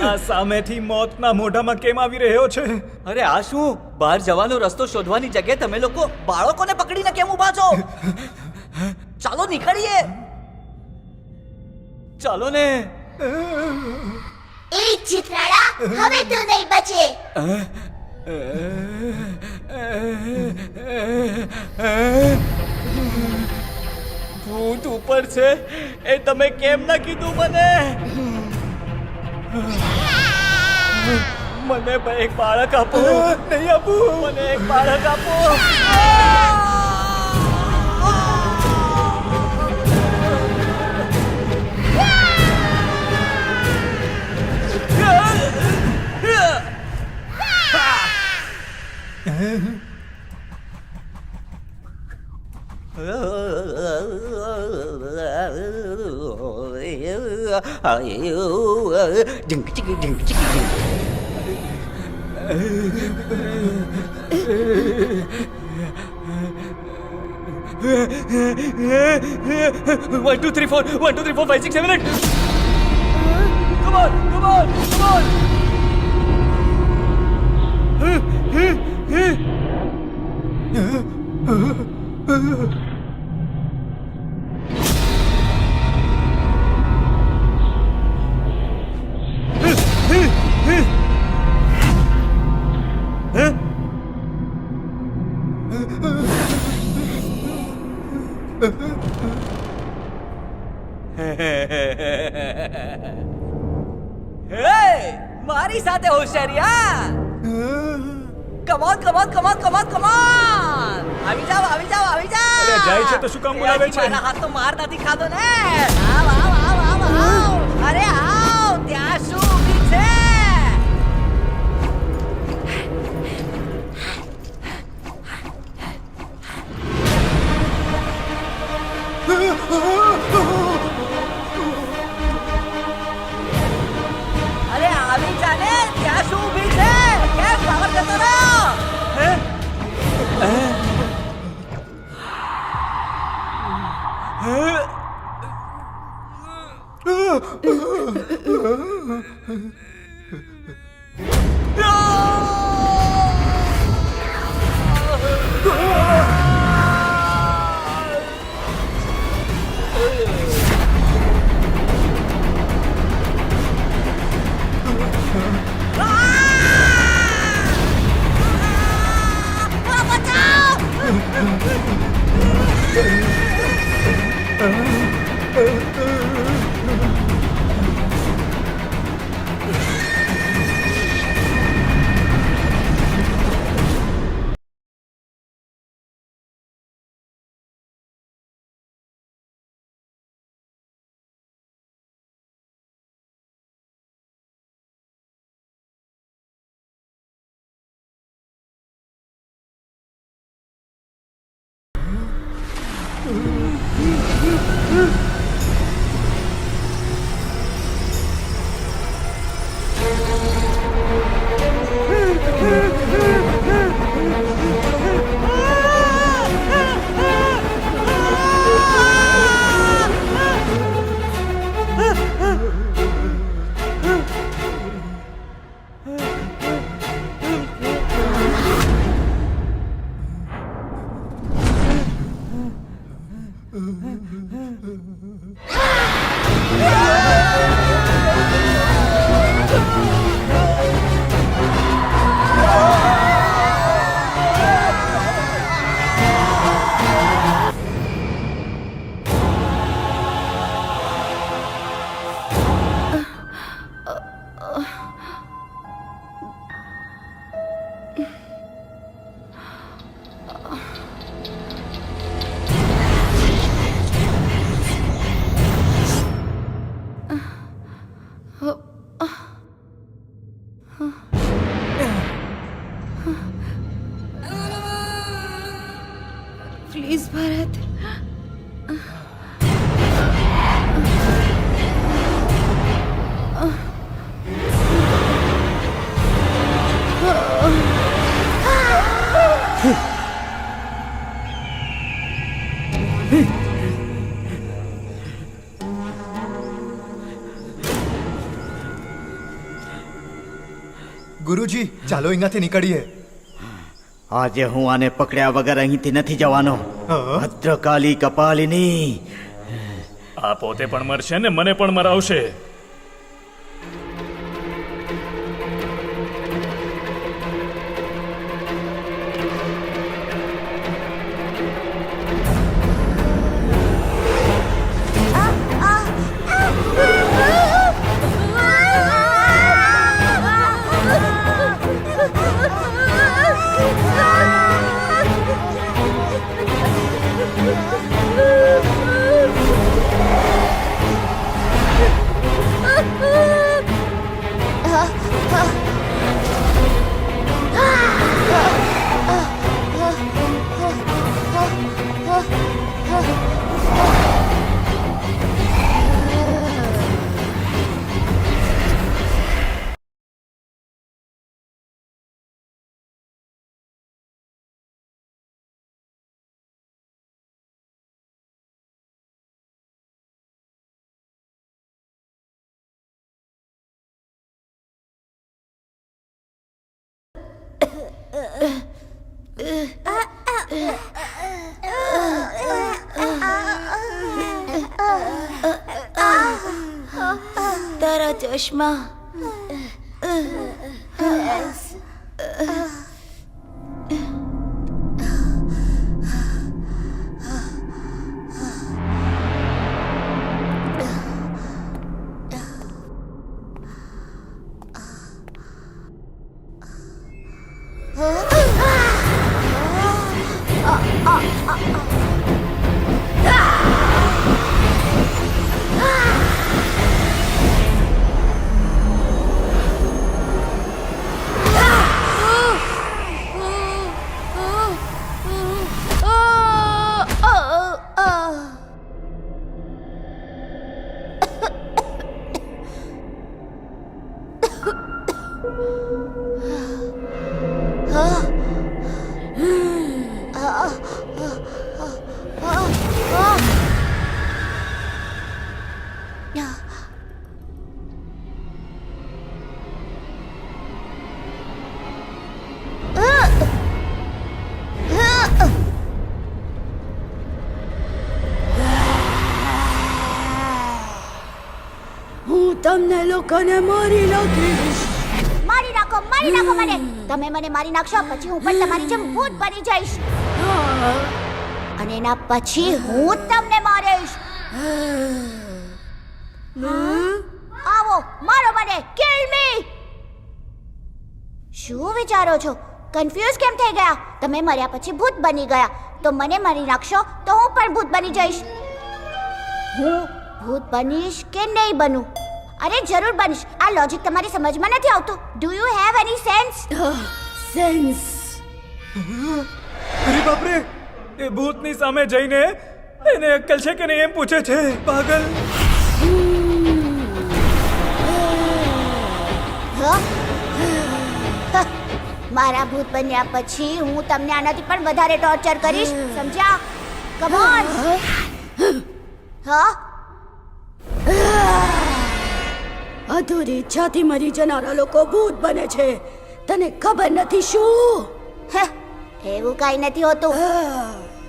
આ સામેથી મોતના મોઢામાં કેમ આવી રહ્યો છે અરે આ શું બહાર જવાનો રસ્તો શોધવાની જગ્યાએ તમે લોકો બાળકોને પકડીને કેમ ઊભા છો ચાલો નીકળીએ ચાલો ને એ ચિત્રાળા હવે તો નહીં બચે ભૂત ઉપર છે. એ તમે કેમ ના કીધું મને? મને એક બાળક આપો. નહીં આપો. મને એક બાળક આપો. అయ్యో డింక్ చిక్ డింక్ చిక్ one two three four one two three four five six seven eight Huh? મારી સાથે હોશિયારિયા come on come on come on come on come on આવી જાવ આવી જાવ આવી જાવ જાય છે તો શું કામ બોલાવે છે? મારા હાથ તો માર નથી ખાધો ને. આવ આવ 哎，哎，哎，哎，哎，哎，哎，哎，哎，哎，哎，Ah! Ah! ચાલો અહીંયાથી નીકળીએ. આજે હું આને પકડ્યા વગર અહીંથી નથી જવાનો? ભદ્રકાલી કપાલિની. આ પોતે પણ મરશે ને મને પણ મરાવશે. Ah, ah. તારા ચશ્મા હું લોકોને મારી નાખીશ. મારી નાખો મારી નાખો મને. તમે મને મારી નાખશો પછી હું પણ તમારી જેમ ભૂત બની જઈશ. અને એના પછી હું તમને મારીશ. આવો મારો મને. કિલ મી શું વિચારો છો? કન્ફ્યુઝ કેમ થઈ ગયા? તમે મર્યા પછી ભૂત બની ગયા. તો મને મારી નાખશો તો હું પણ ભૂત બની જઈશ. હું ભૂત બનીશ કે નહીં બનું? અરે જરૂર બનીશ. આ લોજિક તમારી સમજમાં નથી આવતું. Do you have any sense sense અરે બાપરે એ ભૂતની સામે જઈને એને અક્કલ છે કે નહીં એમ પૂછે છે? પાગલ. મારા ભૂત બન્યા પછી હું તમને આનાથી પણ વધારે ટોર્ચર કરીશ. સમજ્યા? કમ ઓન હા? અધૂરી ઈચ્છાથી મરી જનારા લોકો ભૂત બને છે. તને ખબર નથી શું? હે, એવું કાંઈ નથી હોતું.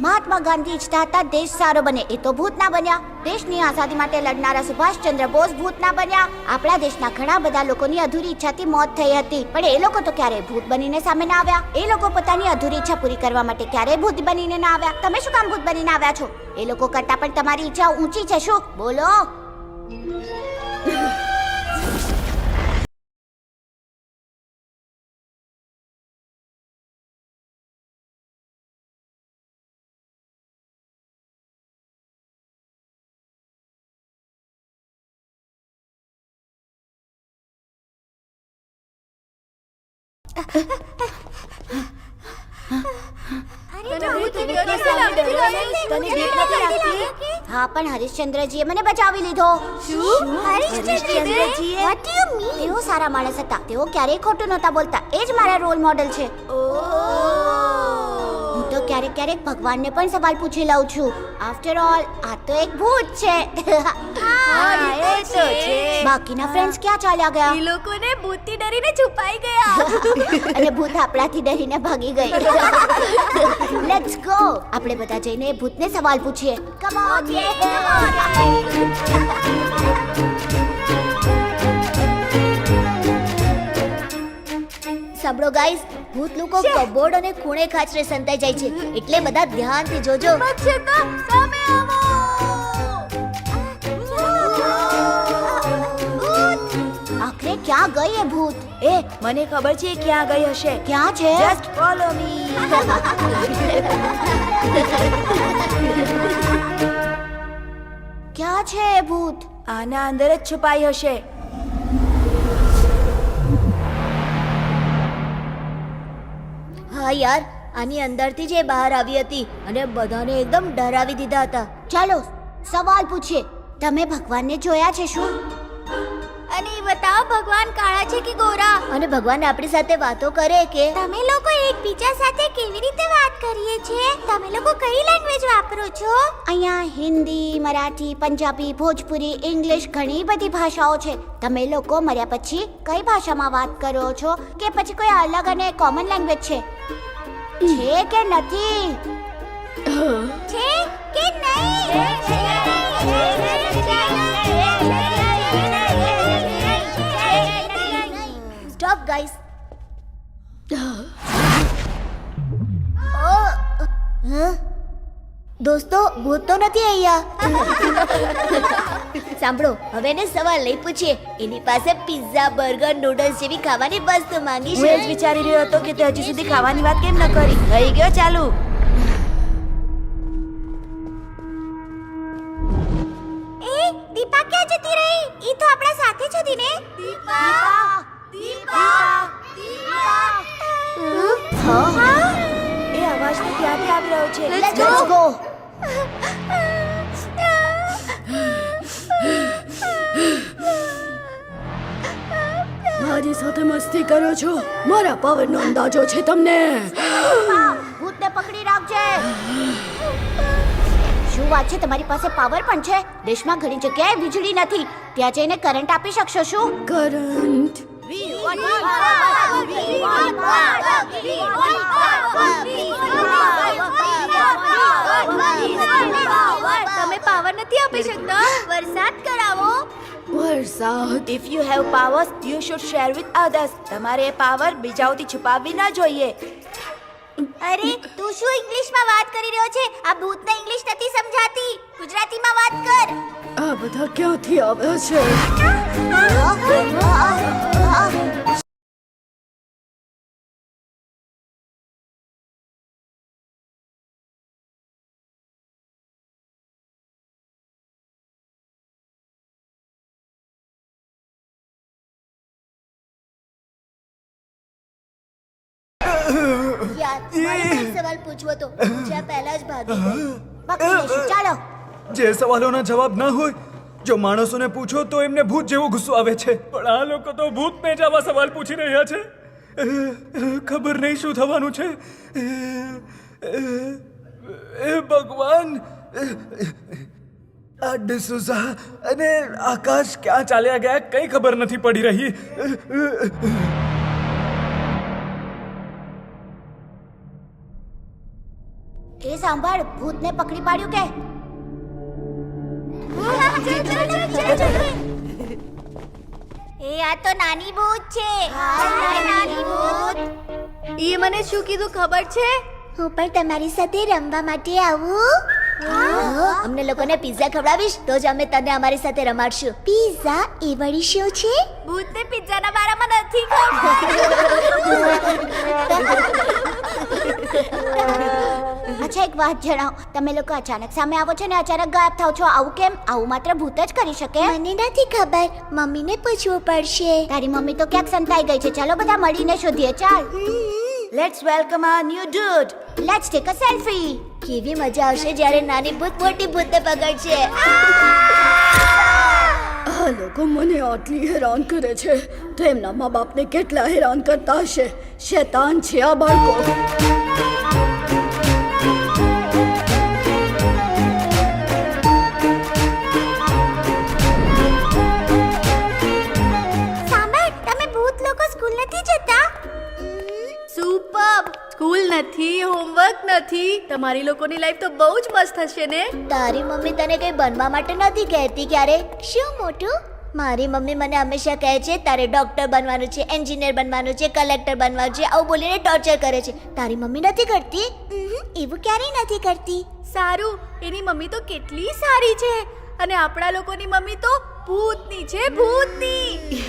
મહાત્મા ગાંધી ઈચ્છતા હતા દેશ સારો બને એ તો ભૂત ના બન્યા. દેશની આઝાદી માટે લડનારા સુભાષચંદ્ર બોઝ ભૂત ના બન્યા. આપણા દેશના ઘણા બધા લોકોની અધૂરી ઈચ્છાથી મોત થઈ હતી. પણ એ લોકો તો ક્યારેય ભૂત બનીને સામે ના આવ્યા. એ લોકો પોતાની અધૂરી ઈચ્છા પૂરી કરવા માટે ક્યારેય ભૂત બનીને ના આવ્યા. તમે શું કામ ભૂત બનીને આવ્યા છો? એ લોકો કરતા પણ તમારી ઈચ્છા ઊંચી છે શું? બોલો. હા પણ હરિશ્ચંદ્રજીએ મને બચાવી લીધો. હરિશ્ચંદ્રજીએ? તેઓ સારા માણસ હતા. તેઓ ક્યારેય ખોટું નહોતા બોલતા. એ જ મારા રોલ મોડલ છે. હું તો ક્યારેક ક્યારેક ભગવાનને પણ સવાલ પૂછી લઉં છું. આફ્ટર ઓલ આ તો એક ભૂત છે. એ તો છે. બાકીના ફ્રેન્ડ્સ ક્યાં ચાલ્યા ગયા? લોકોને ભૂતથી ડરીને છુપાઈ ગયા. અને ભૂત આપણાથી ડરીને ભાગી ગઈ. લેટ્સ ગો આપણે બધા જઈને એ ભૂતને સવાલ પૂછીએ. કમ ઓન સાંભળો ગાઈસ ભૂત લોકો કબોર્ડ અને ખૂણે ખાચરે સંતાઈ જાય છે. એટલે બધા ધ્યાનથી જોજો. સામે આવો આખરે ક્યાં ગઈ એ ભૂત? એ મને ખબર છે ક્યાં ગઈ હશે. ક્યાં છે? જસ્ટ ફોલો મી ક્યાં છે ભૂત? આના અંદર જ છુપાઈ હશે. હા યાર આની અંદરથી જે બહાર આવી હતી અને બધાને એકદમ ડરાવી દીધા હતા. ચાલો સવાલ પૂછીએ. તમે ભગવાનને જોયા છે શું? અને બતાવો ભગવાન કાળા છે કે ગોરા? અને ભગવાન આપણી સાથે વાતો કરે કે? તમે લોકો એકબીજા સાથે કેવી રીતે વાત કરીએ છીએ તમે લોકો કઈ લેંગ્વેજ વાપરો છો? અહીંયા હિન્દી મરાઠી પંજાબી ભોજપુરી ઇંગ્લિશ ઘણી બધી ભાષાઓ છે. તમે લોકો મર્યા પછી કઈ ભાષામાં વાત કરો છો? કે પછી કોઈ અલગ અને કોમન લેંગ્વેજ છે? છે કે નથી છે કે નહીં સ્ટોપ ગાઈસ દોસ્તો ભૂત તો નથી અહીંયા. સાંભળો હવે એને સવાલ લઈ પૂછીએ. એની પાસે પિઝા બર્ગર નૂડલ્સ જેવી ખાવાની વસ્તુ માંગી હું જ છે. વિચારી રહ્યો હતો કે તે હજી સુધી ખાવાની વાત કેમ ન કરી. થઈ ગયો ચાલુ. એ દીપા ક્યાં જતી રહી? ઈ તો આપણા સાથે છે દીને દીપા દીપા દીપા. એ ક્યાંથી આવી રહ્યો છે. લેટ્સ ગો મારી સાથે મસ્તી કરો છો. મારા પાવરનો અંદાજો છે તમને. ભૂતને પકડી રાખજે. શું વાત છે? તમારી પાસે પાવર પણ છે? દેશમાં ઘણી જગ્યાએ વીજળી નથી. ત્યાં જઈને કરંટ આપી શકશો શું? કરંટ તમે પાવર નથી આપી શકતા. વરસાદ કરાવો. વરસાદ? If you have powers you should share with others તમારે એ પાવર બીજાઓથી છુપાવવી ના જોઈએ. અરે તું શું ઇંગ્લિશમાં વાત કરી રહ્યો છે? આ ભૂતને ઇંગ્લિશ નથી સમજાતી. ગુજરાતીમાં વાત કર. આ બધા ક્યાંથી આવ્યા છે? યાર મારે સવાલ પૂછવો તો પૂછ્યા પહેલા જ ભાગી ગઈ. પકડી ચાલો. જે સવાલોના જવાબ ના હોય જો માણસોને પૂછો તો એમને ભૂત જેવો ગુસ્સો આવે છે. પણ આ લોકો તો ભૂત આવા સવાલ પૂછી રહ્યા છે. ખબર નહીં શું થવાનું છે. એ ભગવાન. આ ડિસુઝા અને આકાશ ક્યાં ચાલ્યા ગયા કઈ ખબર નથી પડી રહી. એ સાંભળ ભૂતને પકડી પાડ્યું કે? એ આ તો નાની ભૂત છે. નાની ભૂત. એ મને શું કીધું ખબર છે? હું પણ તમારી સાથે રમવા માટે આવું. અમને લોકોને પિઝા ખવડાવીશ તો જ અમે તને અમારી સાથે રમાડશું. પિઝા એ વળી શું છે? ભૂતને પિઝાના બારામાં નથી ખબર અચ્છા એક વાત જણાવો. તમે લોકો અચાનક સામે આવો છો ને અચાનક ગાયબ થાવ છો આવું કેમ? આવું માત્ર ભૂત જ કરી શકે. મને નથી ખબર. મમ્મીને પૂછવું પડશે. તારી મમ્મી તો ક્યાંક સંતાઈ ગઈ છે. ચાલો બધા મળીને શોધીએ. ચાલ. Let's welcome our new dude let's take a selfie કેવી મજા આવશે જ્યારે નાની ભૂત મોટી ભૂતને પકડશે. આ લોકો મને આટલી હેરાન કરે છે. તો એમના મા બાપને કેટલા હેરાન કરતા હશે? શેતાન છે આ બાળકો. નથી જતા? હોમવર્ક નથી તમારી લોકોની લાઈફ તો બહુ જ મસ્ત હશે ને? તારી મમ્મી તને કઈ બનવા માટે નથી કહેતી ક્યારે? શું મોટું? મારી મમ્મી મને હંમેશા કહે છે તારે ડોક્ટર બનવાનું છે એન્જિનિયર બનવાનું છે કલેક્ટર બનવાનું છે આવું બોલીને ટોર્ચર કરે છે. તારી મમ્મી નથી કરતી? એવું ક્યારેય નથી કરતી. સારું એની મમ્મી તો કેટલી સારી છે. અને આપણા લોકોની મમ્મી તો ભૂતની છે ભૂતની.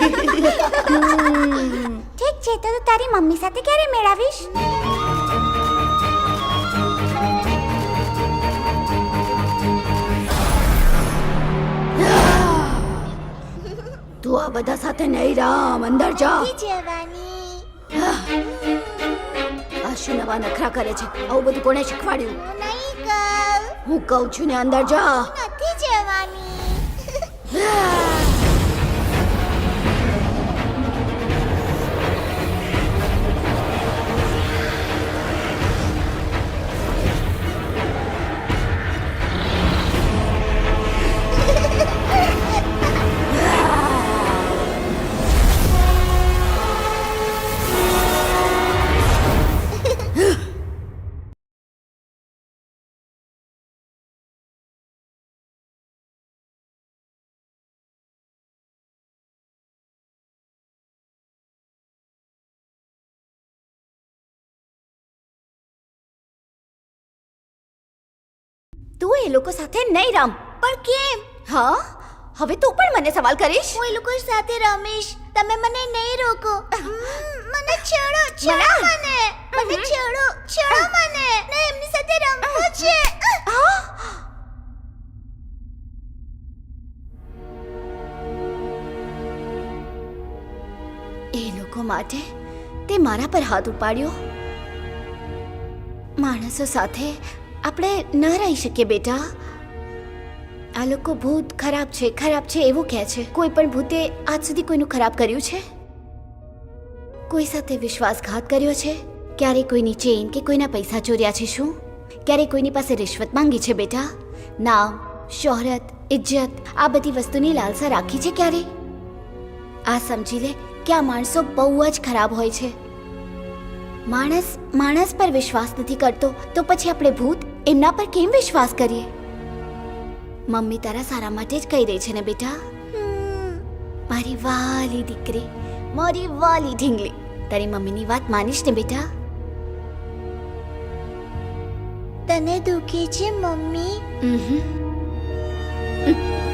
ઠીક છે તો તું તારી મમ્મી સાથે ક્યારે મેળાવીશ? તું આ બધા સાથે નહીં રામ અંદર જા. જવાની આ શું નવા નખરા કરે છે? આવું બધું કોણે શીખવાડ્યું? હું કહું. છું ને અંદર જા. નથી જવાની તું એ લોકો સાથે નહીં રમ. પણ કેમ? હા? હવે તું પણ મને સવાલ કરીશ. હું એ લોકો સાથે રમીશ. તમે મને નહીં રોકો. મને છેડો છેડો મને. મને છેડો છેડો મને. ના એમની સાથે રમવું છે. એ લોકો માટે તે મારા પર હાથ ઉપાડ્યો. માણસો સાથે આપણે ન રહી શકીએ બેટા. આ લોકો ભૂત ખરાબ છે ખરાબ છે, એવું કહે છે. કોઈ પણ ભૂતે આજ સુધી કોઈનું ખરાબ કર્યું છે? કોઈ સાથે વિશ્વાસઘાત કર્યો છે? ક્યારે કોઈની ચેન કે કોઈના પૈસા ચોર્યા છે શું? ક્યારે કોઈની પાસે રિશ્વત માંગી છે બેટા? નામ, શોહરત, ઇજ્જત, આ બધી વસ્તુની લાલસા રાખી છે ક્યારે? આ સમજી લે, કે આ માણસો બહુ જ ખરાબ હોય છે. માણસ માણસ પર વિશ્વાસ નથી કરતો, તો પછી આપણે ભૂત એમના પર કેમ વિશ્વાસ કરીએ? મમ્મી તારા સારા માટે જ કહી રહી છે ને બેટા. મારી વાલી દીકરી મારી વાલી ઢીંગલી. તારી મમ્મીની વાત માનીશ ને બેટા? તને દુખી છે મમ્મી? ઉહું.